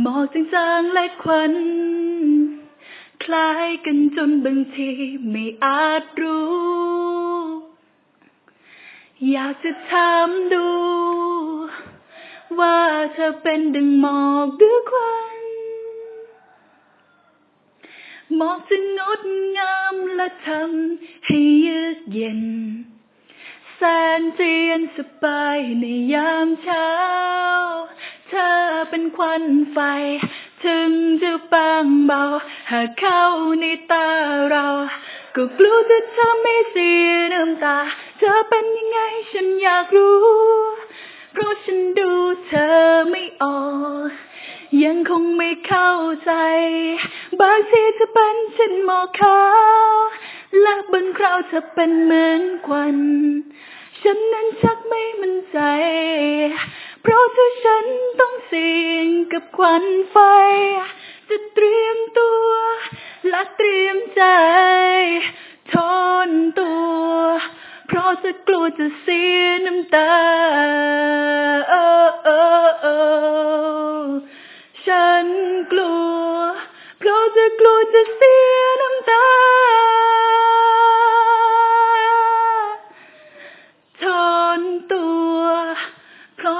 หมอกจางๆและควันคล้ายกันจนบางทีไม่อาจรู้ อยากจะถามดู ว่าเธอเป็นดังหมอกหรือควันหมอกจะงดงามและทำให้เยือกเย็น แสนจะเย็นสบายในยามเช้า เธอเป็นควันไฟ ถึงจะบางเบา หากเข้าในตาเรา ก็กลัวจะทำให้เสียน้ำตา เธอเป็นยังไงฉันอยากรู้ เพราะฉันดูเธอไม่ออก ยังคงไม่เข้าใจ บางทีเธอเป็นเช่นหมอกขาวและบางคราวเธอเป็นเหมือนควัน ฉันนั้นชักไม่มั่นใจ เพราะถ้าฉันต้องเสี่ยงกับควันไฟ จะเตรียมตัว และเตรียมใจ ทนตัว เพราะจะกลัวจะเสียน้ำตาฉันกลัว เพราะจะกลัวจะเสีย เพร